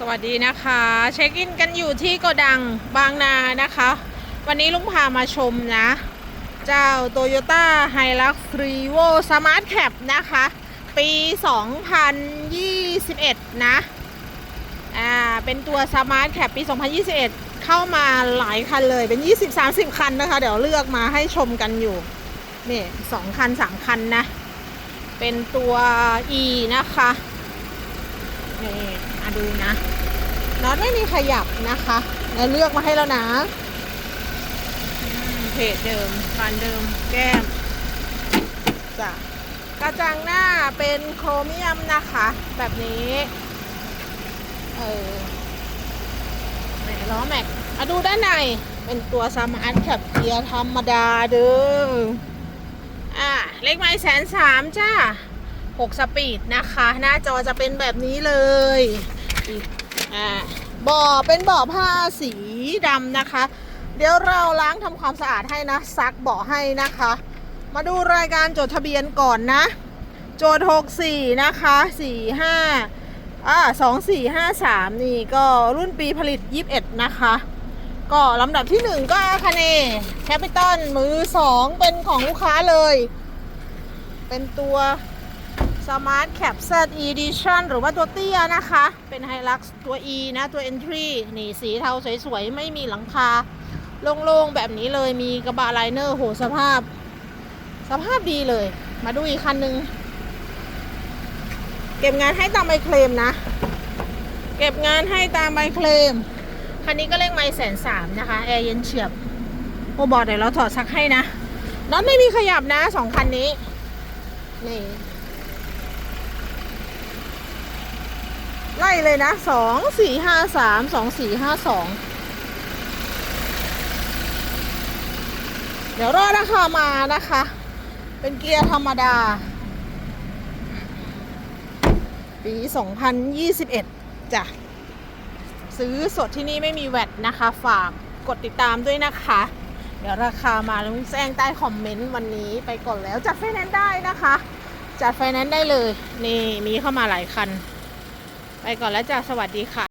สวัสดีนะคะ เช็คอินกันอยู่ที่โกดังบางนานะคะ วันนี้ลุงพามาชมนะ เจ้า Toyota Hilux Revo Smart Cap นะคะ ปี 2021 นะอ่าเป็นตัว Smart Cap ปี 2021 เข้ามาหลายคันเลยเป็น 20-30 คันนะคะ เดี๋ยวเลือกมาให้ชมกันอยู่ นี่สองคันสามคันนะ เป็นตัว E นะคะ นี่มาดูนะน็อตไม่มีขยับนะคะแล้วเลือกมาให้แล้วนะอืมเพจเดิมฟานเดิมแก้มจ้ะกระจังหน้าเป็นโครเมียมนะคะ แบบนี้ เออไหนล้อแม็กมาดูด้านใน เป็นตัวสมาร์ทแคปเกียร์ธรรมดาเด้ออ่าเลขไม้แสนสามจ้า 6 สปีดนะคะ หน้าจอจะเป็นแบบนี้เลยอ่าเบ่อเป็นเบ่อผ้าสีดำนะคะ เดี๋ยวเราล้างทำความสะอาดให้นะซักเบาะให้นะคะ มาดูรายการจดทะเบียนก่อนนะ โจทย์64 นะคะ 45อ่า2453 นี่ก็รุ่นปีผลิต 21 นะคะก็ลำดับที่ 1 ก็คาเนแคปิตอลมือ 2 เป็นของลูกค้าเลย เป็นตัว Smart Cap Z Edition หรือว่าตัวเตี้ยนะคะ เป็น Hilux ตัว E นะ ตัว Entry นี่สีเทาสวยๆ ไม่มีหลังคา โล่งๆ แบบนี้เลยมีกระบะไลเนอร์โหสภาพ สภาพดีเลย มาดูอีกคันหนึ่งเก็บงานให้ตามใบเคลมนะ เก็บงานให้ตามใบเคลม คันนี้ก็เลขไม่แสนสามนะคะ แอร์เย็นเฉียบ โอบอกเดี๋ยวเราถอดซักให้นะน็อตไม่มีขยับนะสองคันนี้ นี่ ไล่เลยนะสองสี่ห้าสามสองสี่ห้าสองเดี๋ยวรอราคามานะคะ เป็นเกียร์ธรรมดา ปี 2021จ้ะซื้อสดที่นี่ไม่มีแวดนะคะ ฝากกดติดตามด้วยนะคะ เดี๋ยวราคามาลุงแจ้งใต้คอมเมนต์วันนี้ไปก่อนแล้วจัดไฟแนนซ์ได้นะคะ จัดไฟแนนซ์ได้เลย นี่มีเข้ามาหลายคัน ไปก่อนแล้วจ้าสวัสดีค่ะ